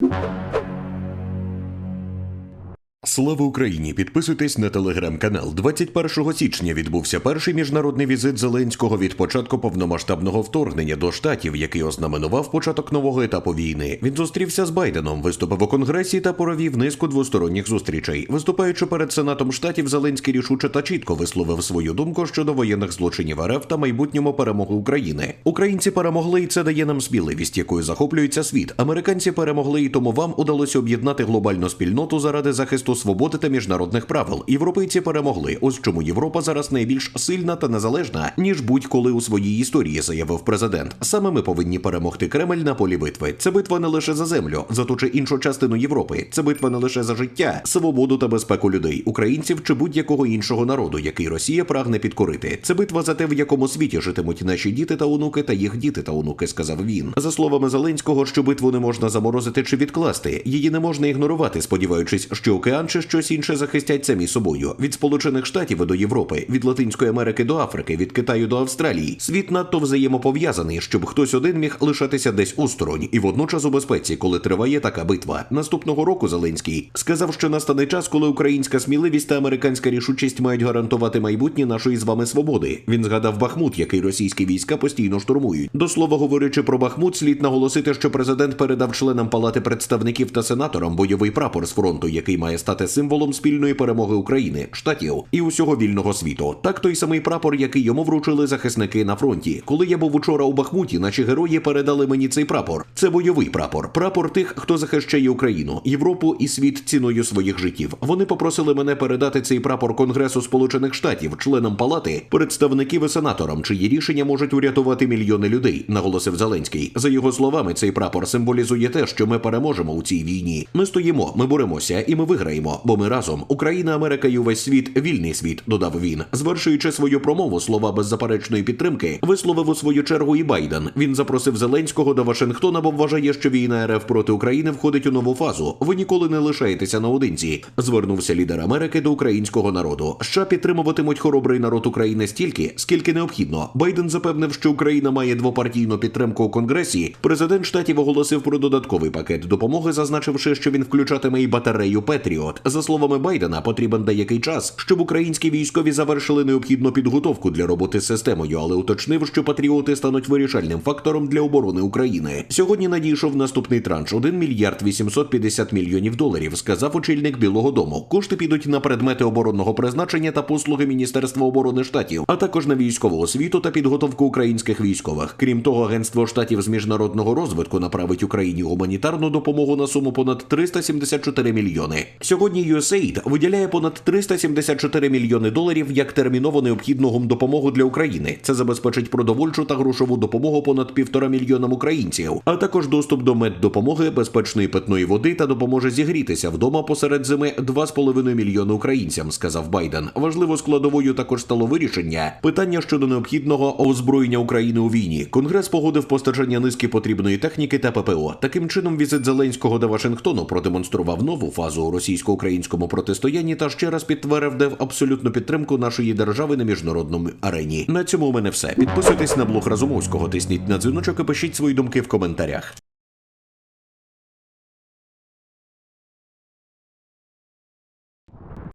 you. Слава Україні! Підписуйтесь на телеграм-канал. 21 січня відбувся перший міжнародний візит Зеленського від початку повномасштабного вторгнення до штатів, який ознаменував початок нового етапу війни. Він зустрівся з Байденом, виступив у конгресі та провів низку двосторонніх зустрічей. Виступаючи перед сенатом штатів, Зеленський рішуче та чітко висловив свою думку щодо воєнних злочинів РФ та майбутньому перемоги України. Українці перемогли, і це дає нам сміливість, якою захоплюється світ. Американці перемогли, і тому вам удалося об'єднати глобальну спільноту заради захисту свободи та міжнародних правил. Європейці перемогли. Ось чому Європа зараз найбільш сильна та незалежна ніж будь-коли у своїй історії, заявив президент. Саме ми повинні перемогти Кремль на полі битви. Це битва не лише за землю, за ту чи іншу частину Європи. Це битва не лише за життя, свободу та безпеку людей, українців чи будь-якого іншого народу, який Росія прагне підкорити. Це битва за те, в якому світі житимуть наші діти та онуки та їх діти та онуки, сказав він. За словами Зеленського, що битву не можна заморозити чи відкласти. Її не можна ігнорувати, сподіваючись, що океан чи щось інше захистять самі собою. Від Сполучених Штатів до Європи, від Латинської Америки до Африки, від Китаю до Австралії. Світ надто взаємопов'язаний, щоб хтось один міг лишатися десь осторонь і водночас у безпеці, коли триває така битва. Наступного року Зеленський сказав, що настане час, коли українська сміливість та американська рішучість мають гарантувати майбутнє нашої з вами свободи. Він згадав Бахмут, який російські війська постійно штурмують. До слова говорячи про Бахмут, слід наголосити, що президент передав членам палати представників та сенаторам бойовий прапор з фронту, який має стати символом спільної перемоги України, штатів і усього вільного світу. Так той самий прапор, який йому вручили захисники на фронті. Коли я був учора у Бахмуті, наші герої передали мені цей прапор. Це бойовий прапор, прапор тих, хто захищає Україну, Європу і світ ціною своїх життів. Вони попросили мене передати цей прапор Конгресу Сполучених Штатів, членам палати, представників і сенаторам, чиї рішення можуть урятувати мільйони людей, наголосив Зеленський. За його словами, цей прапор символізує те, що ми переможемо у цій війні. Ми стоїмо, ми боремося і ми виграємо, бо ми разом. Україна, Америка і увесь світ, вільний світ, додав він. Звершуючи свою промову, слова беззаперечної підтримки, висловив у свою чергу і Байден. Він запросив Зеленського до Вашингтона, бо вважає, що війна РФ проти України входить у нову фазу. Ви ніколи не лишаєтеся наодинці. Звернувся лідер Америки до українського народу. США підтримуватимуть хоробрий народ України стільки, скільки необхідно. Байден запевнив, що Україна має двопартійну підтримку у Конгресі. Президент штатів оголосив про додатковий пакет допомоги, зазначивши, що він включатиме і батарею Петріот. За словами Байдена, потрібен деякий час, щоб українські військові завершили необхідну підготовку для роботи з системою, але уточнив, що патріоти стануть вирішальним фактором для оборони України. Сьогодні надійшов наступний транш 1 мільярд 850 мільйонів доларів. Сказав очільник Білого Дому. Кошти підуть на предмети оборонного призначення та послуги Міністерства оборони штатів, а також на військову освіту та підготовку українських військових. Крім того, агентство штатів з міжнародного розвитку направить Україні гуманітарну допомогу на суму понад 374 мільйони. Сьогодні USAID виділяє понад 374 мільйони доларів як терміново необхідну гумдопомогу для України. Це забезпечить продовольчу та грошову допомогу понад півтора мільйонам українців, а також доступ до меддопомоги, безпечної питної води та допоможе зігрітися вдома посеред зими 2,5 мільйони українцям, сказав Байден. Важливо складовою також стало вирішення питання щодо необхідного озброєння України у війні. Конгрес погодив постачання низки потрібної техніки та ППО. Таким чином, візит Зеленського до Вашингтону продемонстрував нову фазу у російсько-українському протистоянні та ще раз підтвердив абсолютну підтримку нашої держави на міжнародному арені. На цьому у мене все. Підписуйтесь на блог Разумовського, тисніть на дзвіночок і пишіть свої думки в коментарях.